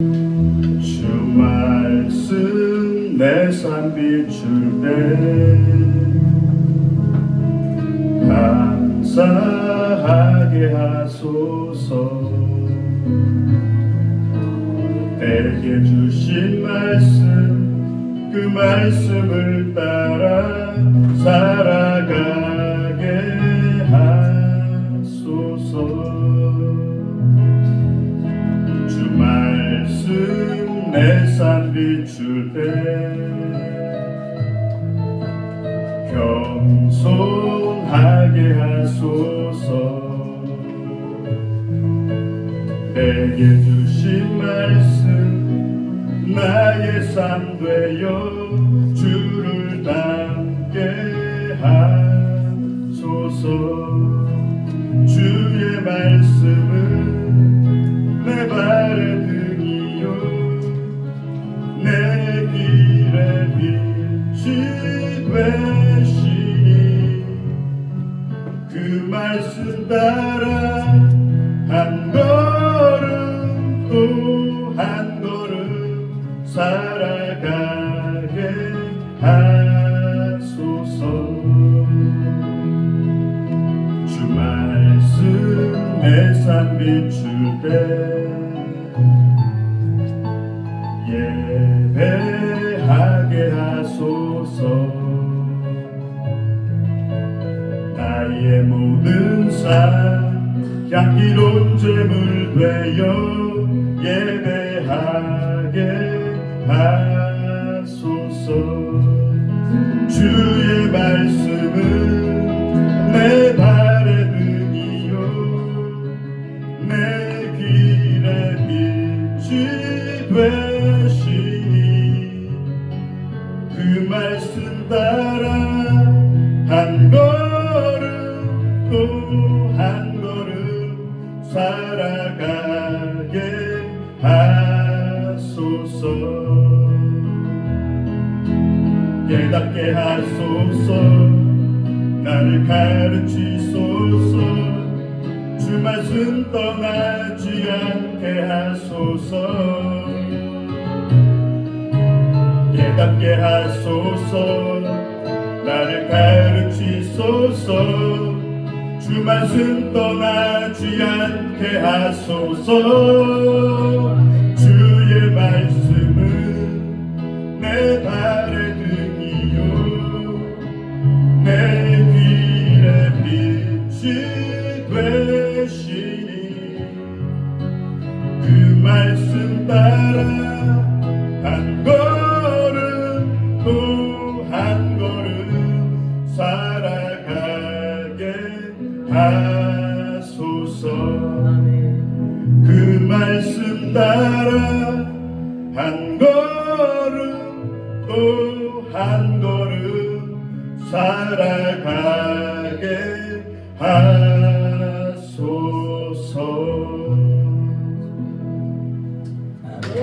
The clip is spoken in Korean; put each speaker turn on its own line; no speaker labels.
주 말씀 내 삶 비출 때 감사하게 하소서. 내게 주신 말씀 그 말씀을 따라 비출 때 겸손하게 하소서. 내게 주신 말씀 나의 삶 되어 주 따라 한 걸음 또 한 걸음 살아가게 하소서. 주 말씀 내 삶 비출 때 모든 삶 향기로운 제물 되어 예배하게 하 살아가게 하소서. 깨닫게 하소서. 나를 가르치소서. 주 말씀 떠나지 않게 하소서. 깨닫게 하소서. 나를 가르치소서 주 말씀 떠나지 않게 하소서. 주의 말씀은 내 발의 등이요. 내 길의 빛이 되시니 그 말씀 따라 한걸 하소서. 그 말씀 따라 한 걸음 또 한 걸음 살아가게 하소서